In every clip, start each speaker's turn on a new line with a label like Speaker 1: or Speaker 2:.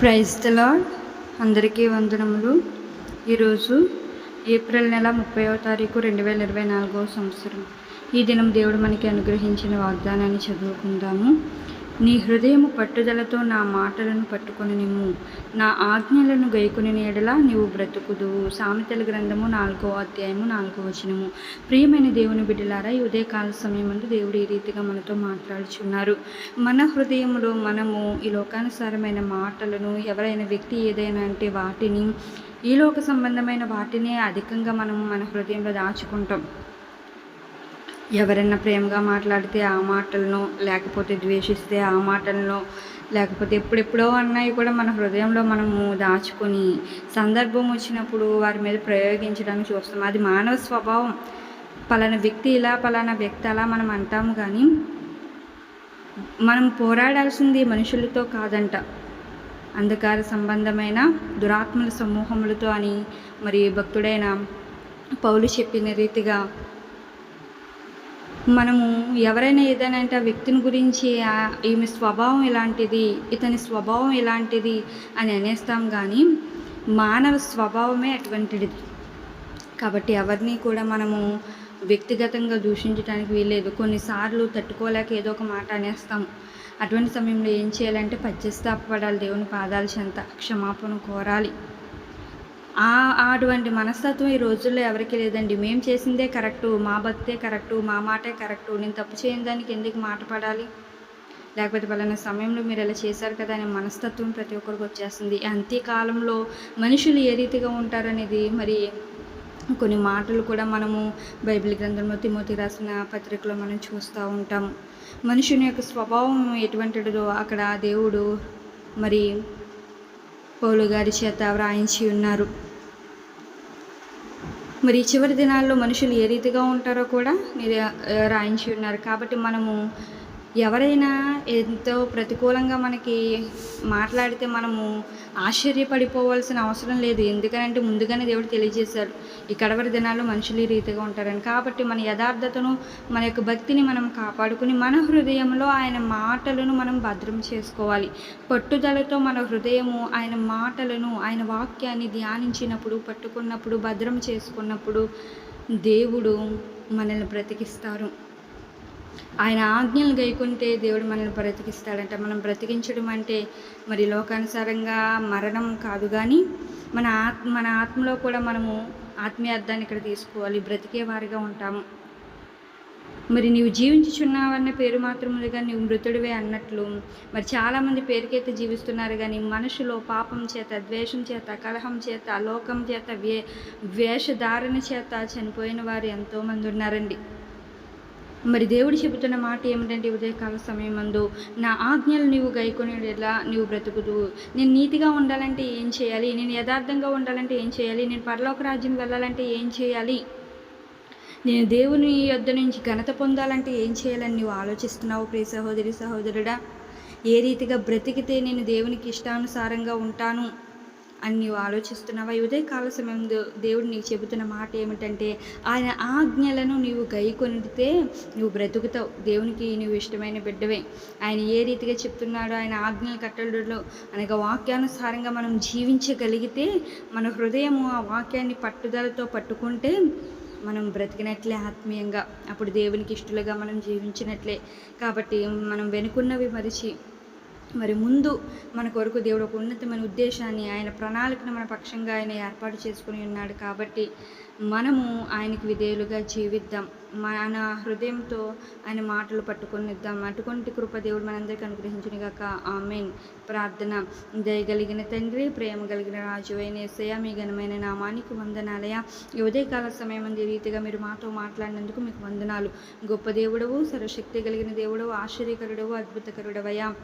Speaker 1: ప్రైస్తలా అందరికీ వందనములు. ఈరోజు ఏప్రిల్ నెల ముప్పైవ తారీఖు రెండు వేల ఇరవై నాలుగవ సంవత్సరం. ఈ దినం దేవుడు మనకి అనుగ్రహించిన వాగ్దానాన్ని చదువుకుందాము. నీ హృదయము పట్టుదలతో నా మాటలను పట్టుకొని నిమ్ము నా ఆజ్ఞలను గైకుని నీడలా నీవు బ్రతుకుదువు సామెతల గ్రంథము నాలుగో అధ్యాయము నాలుగో వచనము. ప్రియమైన దేవుని బిడ్డలారా ఈ ఉదయకాల సమయమందు దేవుడు ఈ రీతిగా మనతో మాట్లాడుచున్నారు. మన హృదయంలో మనము ఈ లోకానుసారమైన మాటలను ఎవరైనా వ్యక్తి ఏదైనా అంటే వాటిని ఈ లోక సంబంధమైన వాటినే అధికంగా మనం మన హృదయంలో దాచుకుంటాం. ఎవరైనా ప్రేమగా మాట్లాడితే ఆ మాటలను లేకపోతే ద్వేషిస్తే ఆ మాటలను లేకపోతే ఎప్పుడెప్పుడో అన్నవి కూడా మన హృదయంలో మనము దాచుకొని సందర్భం వచ్చినప్పుడు వారి మీద ప్రయోగించడానికి చూస్తాం అది మానవ స్వభావం. పలానా వ్యక్తి ఇలా పలానా వ్యక్తి అలా మనం అంటాము కానీ మనం పోరాడాల్సింది మనుషులతో కాదంట. అంధకార సంబంధమైన దురాత్మల సమూహములతో అని మరి భక్తుడైన పౌలు చెప్పిన రీతిగా మనము ఎవరైనా ఏదైనా అంటే ఆ వ్యక్తిని గురించి ఈమె స్వభావం ఇలాంటిది ఇతని స్వభావం ఇలాంటిది అని అనేస్తాం కానీ మానవ స్వభావమే అటువంటిది. కాబట్టి ఎవరిని కూడా మనము వ్యక్తిగతంగా దూషించడానికి వీల్లేదు. కొన్నిసార్లు తట్టుకోలేక ఏదో ఒక మాట అనేస్తాం. అటువంటి సమయంలో ఏం చేయాలంటే పశ్చాత్తాపడాలి దేవుని పాదాల చెంత క్షమాపణ కోరాలి. అటువంటి మనస్తత్వం ఈ రోజుల్లో ఎవరికి లేదండి. మేము చేసిందే కరెక్టు మా భక్తే కరెక్టు మా మాటే కరెక్టు. నేను తప్పు చేయని దానికి ఎందుకు మాట పడాలి? లేకపోతే పలానా సమయంలో మీరు ఇలా చేశారు కదా అనే మనస్తత్వం ప్రతి ఒక్కరికి వచ్చేస్తుంది. అంత్యకాలంలో మనుషులు ఏ రీతిగా ఉంటారనేది మరి కొన్ని మాటలు కూడా మనము బైబిల్ గ్రంథంలో తిమోతి రాసిన పత్రికలో మనం చూస్తూ ఉంటాం. మనుషుని యొక్క స్వభావం ఎటువంటిదో అక్కడ దేవుడు మరి పౌలు గారి చేత వ్రాయించి ఉన్నారు. మరి చివరి దినాల్లో మనుషులు ఏ రీతిగా ఉంటారో కూడా రాయించి ఉన్నారు. కాబట్టి మనము ఎవరైనా ఎంతో ప్రతికూలంగా మనకి మాట్లాడితే మనము ఆశ్చర్యపడిపోవాల్సిన అవసరం లేదు. ఎందుకనంటే ముందుగానే దేవుడు తెలియజేశాడు ఈ కడవరి దినాల్లో మనుషులు ఈ రీతిగా ఉంటారని. కాబట్టి మన యథార్థతను మన యొక్క భక్తిని మనం కాపాడుకుని మన హృదయంలో ఆయన మాటలను మనం భద్రం చేసుకోవాలి. పట్టుదలతో మన హృదయము ఆయన మాటలను ఆయన వాక్యాన్ని ధ్యానించినప్పుడు పట్టుకున్నప్పుడు భద్రం చేసుకున్నప్పుడు దేవుడు మనల్ని బ్రతికిస్తారు. ఆయన ఆజ్ఞలు గైకుంటే దేవుడు మనల్ని బ్రతికిస్తాడంట. మనం బ్రతికించడం అంటే మరి లోకానుసారంగా మరణం కాదు కానీ మన ఆత్మ మన ఆత్మలో కూడా మనము ఆత్మీయార్థాన్ని ఇక్కడ తీసుకోవాలి. బ్రతికే వారిగా ఉంటాము. మరి నీవు జీవించుచున్నావన్న పేరు మాత్రములుగా నీవు మృతుడివే అన్నట్లు మరి చాలామంది పేరుకైతే జీవిస్తున్నారు కానీ మనుషులో పాపం చేత ద్వేషం చేత కలహం చేత లోకం చేత వే వేషధారణ చేత చనిపోయిన వారు ఎంతోమంది ఉన్నారండి. మరి దేవుడు చెబుతున్న మాట ఏమిటంటే ఉదయకాల సమయం అందు నా ఆజ్ఞలు నీవు గైకొనేలా నీవు బ్రతుకుదు నేను నీతిగా ఉండాలంటే ఏం చేయాలి? నేను యథార్థంగా ఉండాలంటే ఏం చేయాలి? నేను పరలోక రాజ్యం వెళ్ళాలంటే ఏం చేయాలి? నేను దేవుని యొద్ద నుంచి ఘనత పొందాలంటే ఏం చేయాలని నువ్వు ఆలోచిస్తున్నావు ప్రియ సహోదరి సహోదరుడా? ఏ రీతిగా బ్రతికితే నేను దేవునికి ఇష్టానుసారంగా ఉంటాను? అని నీవు ఆలోచిస్తున్నావా? కాల సమయం దేవుడు నీకు చెబుతున్న మాట ఏమిటంటే ఆయన ఆజ్ఞలను నీవు గైకొనితే నువ్వు బ్రతుకుతావు. దేవునికి నువ్వు ఇష్టమైన బిడ్డవే. ఆయన ఏ రీతిగా చెప్తున్నాడో ఆయన ఆజ్ఞలు కట్టడంలో అనగా వాక్యానుసారంగా మనం జీవించగలిగితే మన హృదయము ఆ వాక్యాన్ని పట్టుదలతో పట్టుకుంటే మనం బ్రతికినట్లే ఆత్మీయంగా. అప్పుడు దేవునికి ఇష్టలుగా మనం జీవించినట్లే. కాబట్టి మనం వెనుకున్నవి మరిచి మరి ముందు మన కొరకు దేవుడు ఒక ఉన్నతమైన ఉద్దేశాన్ని ఆయన ప్రణాళికను మన పక్షంగా ఆయన ఏర్పాటు చేసుకుని ఉన్నాడు కాబట్టి మనము ఆయనకి విధేయులుగా జీవిద్దాం. మన హృదయంతో ఆయన మాటలు పట్టుకొనిద్దాం అటువంటి కృప దేవుడు మనందరికీ అనుగ్రహించిన గాక ఆమెన్. ప్రార్థన దయగలిగిన తండ్రి ప్రేమ కలిగిన రాజు అయిన మీ ఘనమైన నామానికి వందనాలయ ఉదయకాల సమయం అంది రీతిగా మీరు మాతో మాట్లాడినందుకు మీకు వందనాలు. గొప్ప దేవుడవు సర్వశక్తి కలిగిన దేవుడవు ఆశ్చర్యకరుడవు అద్భుతకరుడవయ్యా.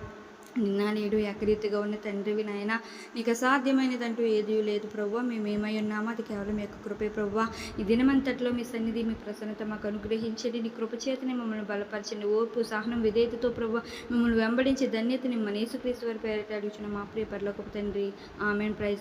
Speaker 1: నిన్న నేడు ఏకరీతిగా ఉన్న తండ్రివి నాయన. నీకు అసాధ్యమైనదంటూ ఏదీ లేదు ప్రవ్వ మేము ఏమై ఉన్నామో అది కేవలం యొక్క కృపే ప్రవ్వ. ఈ దినమంతట్లో మీ సన్నిధి మీ ప్రసన్నత మాకు అనుగ్రహించండి. నీ కృపచేతని మమ్మల్ని బలపరచండి. ఓర్పు సహనం విధేయతతో ప్రవ్వ మిమ్మల్ని వెంబడించి ధన్యతని మన యేసుక్రీస్తు వారి పేరిట అడుగుచున్న. మా ప్రియ పర్లోకపు తండ్రి. ఆమెన్. ప్రైజ్